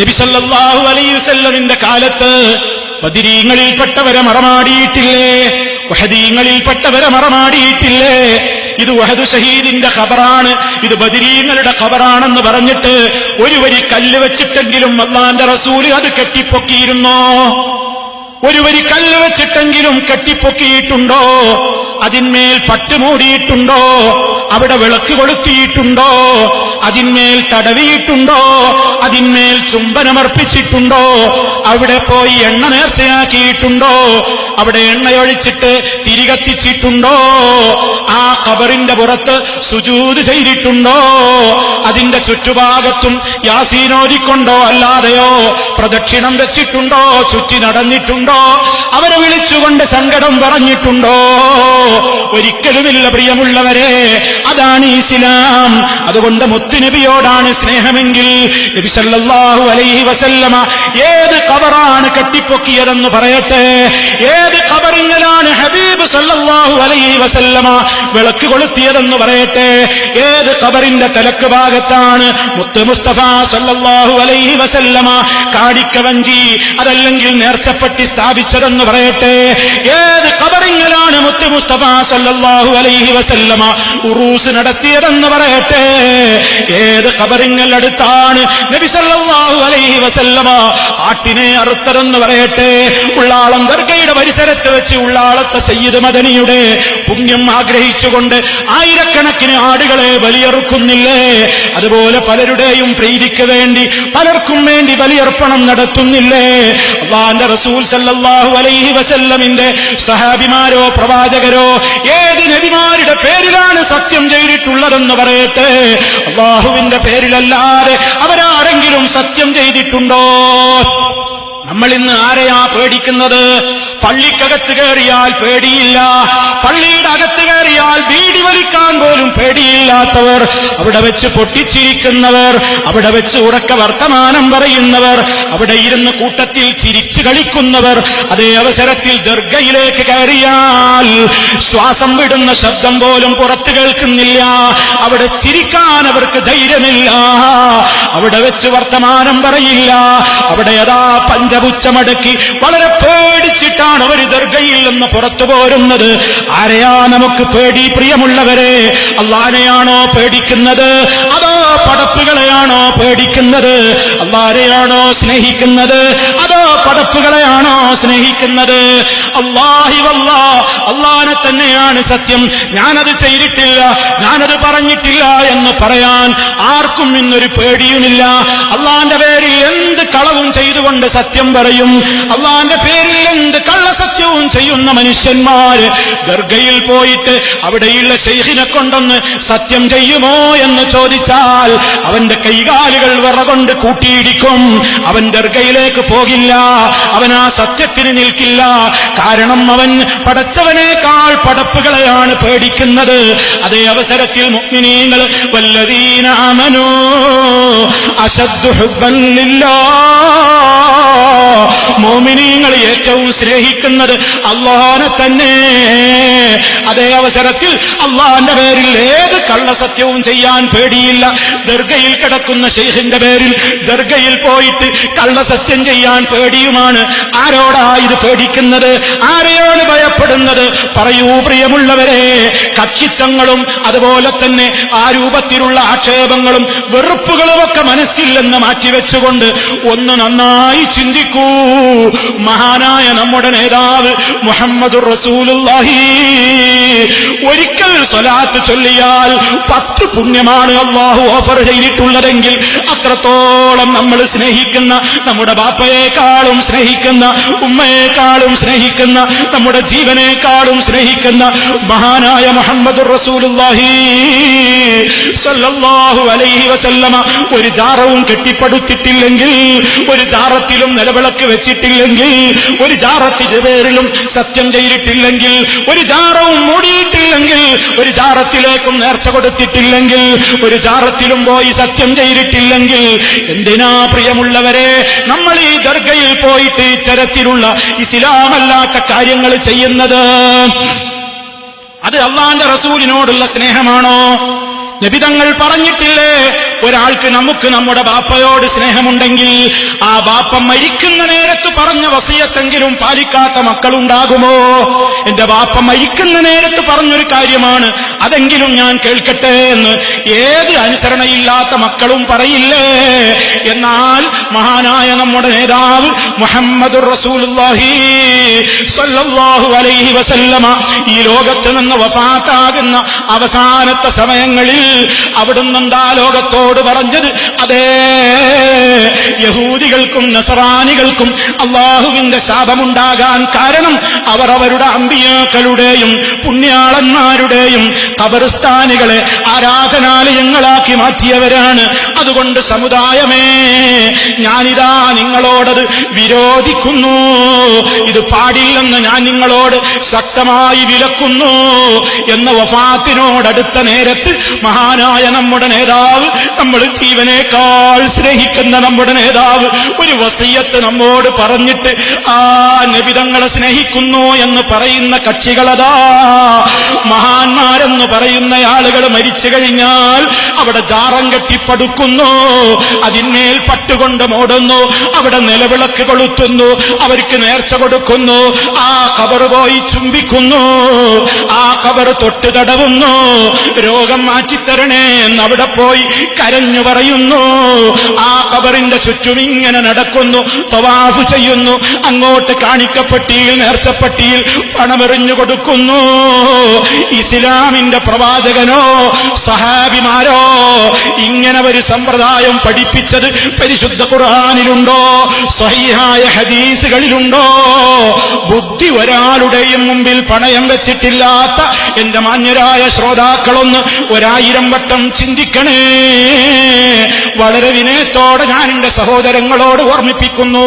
നബി സല്ലല്ലാഹു അലൈഹി വസല്ലമിന്റെ കാലത്ത് ബദിരീങ്ങളിൽപ്പെട്ടവരെ മറമാടിയിട്ടില്ലേ? വഹദീങ്ങളിൽപ്പെട്ടവരെ മറമാടിയിട്ടില്ലേ? ഇത് വഹദു ഷഹീദിന്റെ ഖബറാണ്. ഇത് ബദിരീങ്ങളുടെ ഖബറാണെന്ന് പറഞ്ഞിട്ട് ഒരു വരി കല്ല് വെച്ചിട്ടെങ്കിലും അള്ളാന്റെ റസൂൽ അത് കെട്ടിപ്പൊക്കിയിരുന്നോ? ഒരു വരി കല്ല് വെച്ചിട്ടെങ്കിലും കെട്ടിപ്പൊക്കിയിട്ടുണ്ടോ? അതിന്മേൽ പട്ടുമൂടിയിട്ടുണ്ടോ അവിടെ വിളക്ക് കൊളുത്തിയിട്ടുണ്ടോ? അതിന്മേൽ തടവിയിട്ടുണ്ടോ? അതിന്മേൽ ചുംബനമർപ്പിച്ചിട്ടുണ്ടോ? അവിടെ പോയി എണ്ണ നേർച്ചയാക്കിയിട്ടുണ്ടോ? അവിടെ എണ്ണയൊഴിച്ചിട്ട് തിരികത്തിച്ചിട്ടുണ്ടോ? ആ കബറിന്റെ പുറത്ത് സുജൂത് ചെയ്തിട്ടുണ്ടോ? അതിന്റെ ചുറ്റുഭാഗത്തും യാസീനോദിക്കൊണ്ടോ അല്ലാതെയോ? പ്രദക്ഷിണം വെച്ചിട്ടുണ്ടോ? ചുറ്റി നടന്നിട്ടുണ്ടോ? അവരെ വിളിച്ചുകൊണ്ട് സങ്കടം പറഞ്ഞിട്ടുണ്ടോ? ഒരിക്കലുമില്ല പ്രിയമുള്ളവരെ അതാണ് ഇസ്ലാം. അതുകൊണ്ട് മുത്തുനബിയോടാണ് സ്നേഹമെങ്കിൽ നബി സല്ലല്ലാഹു അലൈഹി വസല്ലമ ഏത് കബറാണ് കെട്ടിപ്പൊക്കിയതെന്ന് പറയട്ടെ? ഏത് കബറിങ്ങലാണ് ഹബീബ് സല്ലല്ലാഹു അലൈഹി വസല്ലമ വിളക്ക് കൊളുത്തിയതെന്ന് പറയട്ടെ. ഏത് കബറിന്റെ തലക്ക് ഭാഗത്താണ് മുത്ത് മുസ്തഫ സല്ലല്ലാഹു അലൈഹി വസല്ലമ കാടിക്കവഞ്ചി അതല്ലെങ്കിൽ നേർച്ചപ്പെട്ടി സ്ഥാപിച്ചതെന്ന് പറയട്ടെ. ഏത് കബറിങ്ങലാണ് മുത്ത് മുസ്തഫ സല്ലല്ലാഹു അലൈഹി വസല്ലമ ഉറൂസ് നടത്തിയതെന്ന് പറയട്ടെ. ഏത് കബറിങ്ങൽ അടുത്താണ് നബി സല്ലല്ലാഹു അലൈഹി വസല്ലമ ആട്ടിനെ അറുത്തതെന്ന് പറയട്ടെ. ഉള്ളാളം ദർഗയുടെ പരിസരത്ത് വെച്ച് ഉള്ളാളത്തെ സയ്യിദ് മദനിയുടെ പുണ്യം ആഗ്രഹിച്ചുകൊണ്ട് ആയിരക്കണക്കിന് ആടുകളെ ബലിയറുക്കുന്നില്ലേ? അതുപോലെ പലരുടെയും പ്രീതിക്ക് വേണ്ടി പലർക്കും വേണ്ടി ബലിയർപ്പണം നടത്തുന്നില്ലേ? അള്ളാന്റെ റസൂൽ സല്ലാഹു അലൈഹി വസല്ലമിന്റെ സഹാബിമാരോ പ്രവാചകരോ ഏത് നബിമാരുടെ പേരിലാണ് സത്യം ചെയ്തിട്ടുള്ളതെന്ന് പറയട്ടെ? അള്ളാഹുവിന്റെ പേരിലല്ലാതെ അവരാരെങ്കിലും സത്യം ചെയ്തിട്ടുണ്ടോ? നമ്മൾ ഇന്ന് ആരെയാ പേടിക്കുന്നത്? പള്ളിക്കകത്ത് കയറിയാൽ പേടിയില്ല. പള്ളിയുടെ അകത്ത് കയറിയാൽ വീടി വലിക്കാൻ പോലും പേടിയില്ലാത്തവർ അവിടെ വെച്ച് പൊട്ടിച്ചിരിക്കുന്നവർ അവിടെ വെച്ച് ഉറക്ക വർത്തമാനം പറയുന്നവർ അവിടെ ഇരുന്ന് കൂട്ടത്തിൽ ചിരിച്ചു കളിക്കുന്നവർ അതേ അവസരത്തിൽ ദർഗയിലേക്ക് കയറിയാൽ ശ്വാസം വിടുന്ന ശബ്ദം പോലും പുറത്തു കേൾക്കുന്നില്ല. അവിടെ ചിരിക്കാൻ അവർക്ക് ധൈര്യമില്ല. അവിടെ വെച്ച് വർത്തമാനം പറയില്ല. അവിടെ അതാ പഞ്ചപുച്ചമടക്കി വളരെ പേടിച്ചിട്ടാണ് അവർ ദർഗയിൽ നിന്ന് പുറത്തു പോരുന്നത്? ആരെയാ നമുക്ക് പേടി? പ്രിയമുള്ളവരെ അള്ളാനെയാണോ പേടിക്കുന്നത്? അതോ പടപ്പുകളെയാണോ പേടിക്കുന്നത്? അള്ളാരെയാണോ സ്നേഹിക്കുന്നത്? അതോ പടപ്പുകളെയാണോ സ്നേഹിക്കുന്നത്? അള്ളാഹി വല്ല അള്ളാനെ തന്നെയാണ് സത്യം. ഞാനത് ചെയ്തിട്ടില്ല ഞാനത് പറഞ്ഞിട്ടില്ല എന്ന് പറയാൻ ആർക്കും ഇന്നൊരു പേടിയുമില്ല. അള്ളാന്റെ പേരിൽ എന്ത് കളവും ചെയ്തുകൊണ്ട് സത്യം പറയും. അള്ളാന്റെ പേരിൽ എന്ത് കള്ളസത്യവും ചെയ്യുന്ന മനുഷ്യന്മാര് ദർഗയിൽ പോയിട്ട് അവിടെയുള്ള ശൈഖിനെ കൊണ്ടൊന്ന് സത്യം ചെയ്യുമോ എന്ന് ചോദിച്ചാൽ അവന്റെ കൈകാലുകൾ വിറകൊണ്ട് കൂട്ടിയിടിക്കും. അവൻ ദർഗയിലേക്ക് പോകില്ല അവൻ ആ സത്യത്തിന് നിൽക്കില്ല. കാരണം അവൻ പടച്ചവനേക്കാൾ പടപ്പുകളെയാണ് പേടിക്കുന്നത്. അതേ അവസരത്തിൽ മുഅ്മിനീങ്ങൾ വല്ലദീന ആമനൂ ഏറ്റവും സ്നേഹിക്കുന്നത് അള്ളഹാനെ തന്നെ. അതേ അവസരത്തിൽ അള്ളാഹാന്റെ പേരിൽ ഏത് കള്ളസത്യവും ചെയ്യാൻ പേടിയില്ല. ദർഗയിൽ കിടക്കുന്ന ശേഷിന്റെ പേരിൽ ദർഗയിൽ പോയിട്ട് കള്ളസത്യം ചെയ്യാൻ പേടിയുമാണ്. ആരോടാ ഇത് പേടിക്കുന്നത്? ആരെയാണ് ഭയപ്പെടുന്നത്? പറയൂ പ്രിയമുള്ളവരെ കക്ഷിത്വങ്ങളും അതുപോലെ തന്നെ ആ രൂപത്തിലുള്ള ആക്ഷേപങ്ങളും വെറുപ്പുകളും ഒക്കെ മനസ്സിൽ നിന്ന് മാറ്റിവെച്ചുകൊണ്ട് ഒന്ന് നന്നായി ചിന്തിക്കൂ. മഹാനായ നമ്മുടെ നേതാവ് മുഹമ്മദ് റസൂലുള്ളാഹി. ഒരിക്കൽ സ്വലാത്ത് ചൊല്ലിയാൽ പത്ത് പുണ്യമാണ് അള്ളാഹു ഓഫർ ചെയ്തിട്ടുള്ളതെങ്കിൽ അത്രത്തോളം നമ്മൾ സ്നേഹിക്കുന്ന നമ്മുടെ ബാപ്പയെക്കാളും സ്നേഹിക്കുന്ന ഉമ്മയെക്കാളും സ്നേഹിക്കുന്ന നമ്മുടെ ജീവനേക്കാളും സ്നേഹിക്കുന്ന മഹാനായ മുഹമ്മദ് റസൂലുള്ളാഹി. സല്ലല്ലാഹു അലൈഹി വസല്ലമ ഒരു ജാറവും കെട്ടിപ്പടുത്തിട്ടില്ലെങ്കിൽ ഒരു ജാറത്തിലും നിലവിളക്ക് വെച്ചിട്ടില്ലെങ്കിൽ ഒരു ജാറത്തിന്റെ പേരിലും സത്യം ചെയ്തിട്ടില്ലെങ്കിൽ ഒരു ജാറവും മൂടിയിട്ടില്ലെങ്കിൽ ഒരു ജാറത്തിലേക്കും നേർച്ച കൊടുത്തിട്ടില്ലെങ്കിൽ ഒരു ജാറത്തിലും പോയി സത്യം ചെയ്തിട്ടില്ലെങ്കിൽ എന്തിനാ പ്രിയമുള്ളവരെ നമ്മൾ ഈ ദർഗയിൽ പോയിട്ട് ഇത്തരത്തിലുള്ള ഇസ്ലാമല്ലാത്ത കാര്യങ്ങൾ ചെയ്യുന്നത്? അത് അള്ളാന്റെ റസൂലിനോടുള്ള സ്നേഹമാണോ? നബിതങ്ങൾ പറഞ്ഞിട്ടില്ലേ ഒരാൾക്ക് നമുക്ക് നമ്മുടെ ബാപ്പയോട് സ്നേഹമുണ്ടെങ്കിൽ ആ ബാപ്പ മരിക്കുന്ന നേരത്ത് പറഞ്ഞ വസീയത്തെങ്കിലും പാലിക്കാത്ത മക്കളുണ്ടാകുമോ? എന്റെ ബാപ്പ മരിക്കുന്ന നേരത്ത് പറഞ്ഞൊരു കാര്യമാണ്. അതെങ്കിലും ഞാൻ കേൾക്കട്ടെ എന്ന് ഏത് അനുസരണയില്ലാത്ത മക്കളും പറയില്ലേ? എന്നാൽ മഹാനായ നമ്മുടെ നേതാവ് മുഹമ്മദ് റസൂലുള്ളാഹി അലൈഹി വസല്ലമ ഈ ലോകത്ത് നിന്ന് വഫാത്താകുന്ന അവസാനത്തെ സമയങ്ങളിൽ അവിടുന്ന് എന്താ ലോകത്തോട് പറഞ്ഞത് അതേ യഹൂദികൾക്കും നസറാനികൾക്കും അള്ളാഹുവിന്റെ ശാപമുണ്ടാകാൻ കാരണം അവർ അവരുടെ അമ്പിയാക്കളുടെയും പുണ്യാളന്മാരുടെയും കബറിസ്ഥാനികളെ ആരാധനാലയങ്ങളാക്കി മാറ്റിയവരാണ്. അതുകൊണ്ട് സമുദായമേ ഞാനിതാ നിങ്ങളോടത് വിരോധിക്കുന്നു. ഇത് പാടില്ലെന്ന് ഞാൻ നിങ്ങളോട് ശക്തമായി വിലക്കുന്നു. എന്ന വഫാത്തിനോടടുത്ത നേരത്ത് മഹാനായ നമ്മുടെ നേതാവ് നമ്മൾ ജീവനേക്കാൾ സ്നേഹിക്കുന്ന നമ്മുടെ നേതാവ് ഒരു വസീയത്ത് നമ്മോട് പറഞ്ഞിട്ട് ആ നബിതങ്ങളെ സ്നേഹിക്കുന്നു എന്ന് പറയുന്ന കക്ഷികളതാ. മഹാന്മാരെന്ന് പറയുന്ന ആളുകൾ മരിച്ചു കഴിഞ്ഞാൽ അവിടെ ജാറം കെട്ടിപ്പടുക്കുന്നു അതിന്മേൽ പട്ടുകൊണ്ട് മൂടുന്നു അവിടെ നിലവിളക്ക് കൊളുത്തുന്നു അവർക്ക് നേർച്ച കൊടുക്കുന്നു ആ കബർ പോയി ചുംബിക്കുന്നു ആ കബർ തൊട്ട് തടവുന്നു. രോഗം മാറ്റിത്തരണേ എന്ന് അവിടെ പോയി കരഞ്ഞു പറയുന്നു. ആ കബറിന്റെ ചുറ്റും ഇങ്ങനെ നടക്കുന്നു. തവാഫ് ചെയ്യുന്നു. അങ്ങോട്ട് കാണിക്കപ്പെട്ടിയിൽ നേർച്ചപ്പെട്ടിയിൽ പണമെറിഞ്ഞു കൊടുക്കുന്നു. ഇസ്ലാമിന്റെ പ്രവാചകനോ സഹാബിമാരോ ഇങ്ങനെ ഒരു സമ്പ്രദായം പഠിപ്പിച്ചത് പരിശുദ്ധ ഖുർആാനിലുണ്ടോ? സഹിഹായ ഹദീസുകളിലുണ്ടോ? ബുദ്ധി ഒരാളുടെയും മുമ്പിൽ പണയം വെച്ചിട്ടില്ലാത്ത എന്റെ മാന്യരായ ശ്രോതാക്കളൊന്ന് ഒരായിരം വട്ടം ചിന്തിക്കണേ. വളരെ വിനയത്തോടെ ഞാൻ എന്റെ സഹോദരങ്ങളോട് ഓർമ്മിപ്പിക്കുന്നു.